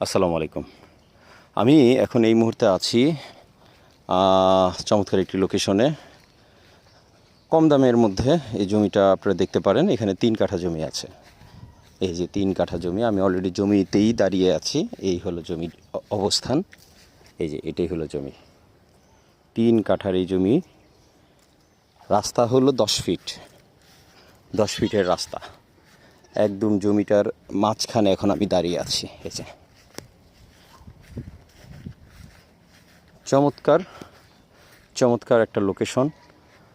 আসসালামু আলাইকুম। আমি এখন এই মুহূর্তে আছি চমৎকার একটি লোকেশনে কম দামের মধ্যে এই জমিটা আপনারা দেখতে পারেন, এখানে তিন কাঠা জমি আছে। এই যে তিন কাঠা জমি, আমি অলরেডি জমিতেই দাঁড়িয়ে আছি, এই হলো জমির অবস্থান। এই যে এটাই হলো জমি। তিন কাঠার এই জমি, রাস্তা হলো দশ ফিট। দশ ফিটের রাস্তা। একদম জমিটার মাঝখানে এখন আমি দাঁড়িয়ে আছি, এই যে। চমৎকার চমৎকার একটা লোকেশন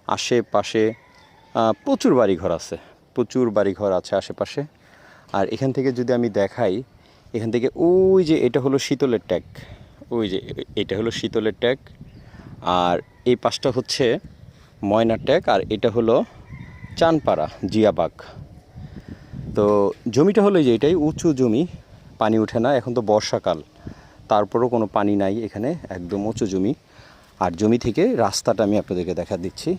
আশেপাশে প্রচুর বাড়িঘর আছে, প্রচুর বাড়িঘর আছে আশেপাশে। আর এখান থেকে যদি আমি দেখাই, এখান থেকে ওই যে এটা হলো শীতলের ট্যাগ, ওই যে এটা হলো শীতলের ট্যাগ। আর এই পাশটা হচ্ছে ময়নার ট্যাগ, আর এটা হলো চানপাড়া, জিয়াবাগ। তো জমিটা হলো যে এটাই, উঁচু জমি, পানি ওঠে না, এখন তো বর্ষাকাল। তারপরেও কোনো পানি নাই এখানে, একদম উঁচু জমি। আর জমি থেকে রাস্তাটা আমি আপনাদেরকে দেখা দিচ্ছি।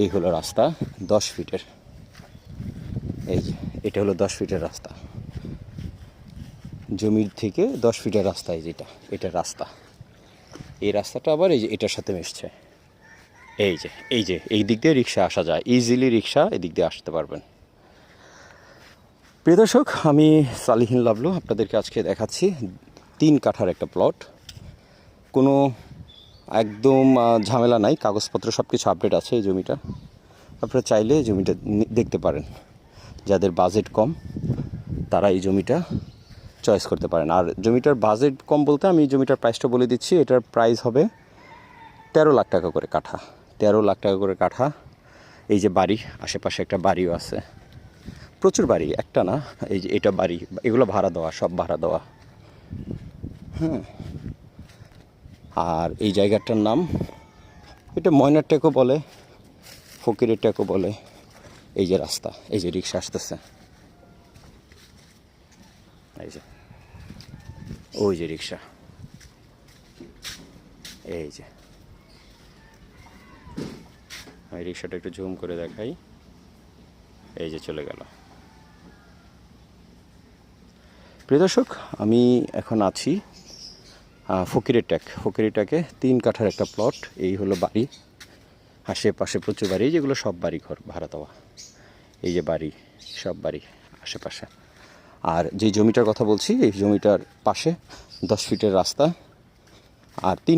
এই হলো রাস্তা, দশ ফিটের। এই এটা হলো দশ ফিটের রাস্তা। জমির থেকে দশ ফিটের রাস্তা এই যেটা, এটা রাস্তা। এই রাস্তাটা আবার এই যে, এটার সাথে মিশছে। এই যে এই যে, এই দিক দিয়ে রিক্সা আসা যায়। ইজিলি রিক্সা এদিক দিয়ে আসতে পারবেন। প্রিয় দর্শক, আমি সালিহিন লাভলু আপনাদেরকে আজকে দেখাচ্ছি। তিন কাঠার একটা প্লট কোনো একদম ঝামেলা নাই, কাগজপত্র সব কিছু আপডেট আছে এই জমিটা। আপনারা চাইলে এই জমিটা দেখতে পারেন। যাদের বাজেট কম, তারা এই জমিটা চয়েস করতে পারেন। আর জমিটার বাজেট কম বলতে আমি জমিটার প্রাইসটা বলে দিচ্ছি, এটার প্রাইস হবে তেরো লাখ টাকা করে কাঠা। তেরো লাখ টাকা করে কাঠা। এই যে বাড়ি, আশেপাশে একটা বাড়িও আছে। প্রচুর বাড়ি, একটা না, এই যে এটা বাড়ি, এগুলো ভাড়া দেওয়া, সব ভাড়া দেওয়া। হ্যাঁ আর এই জায়গাটার নাম, এটা ময়নার টেকও বলে, ফকিরের টেকও বলে, এই যে রাস্তা, এই যে রিক্সা আসতেছে। এই যে, ওই যে রিক্সা। এই যে। আমি রিক্সাটা একটু ঝুম করে দেখাই। এই যে চলে গেল। প্রিয় দর্শক, আমি এখন আছি ফকিরের ট্যাকে তিন কাঠার একটা প্লট এই হলো বাড়ি। আশেপাশে প্রচুর বাড়ি যেগুলো সব বাড়ি ঘর ভাড়া দেওয়া এই যে বাড়ি, সব বাড়ি আশেপাশে। আর যে জমিটার কথা বলছি, এই জমিটার পাশে দশ ফিটের রাস্তা। আর তিন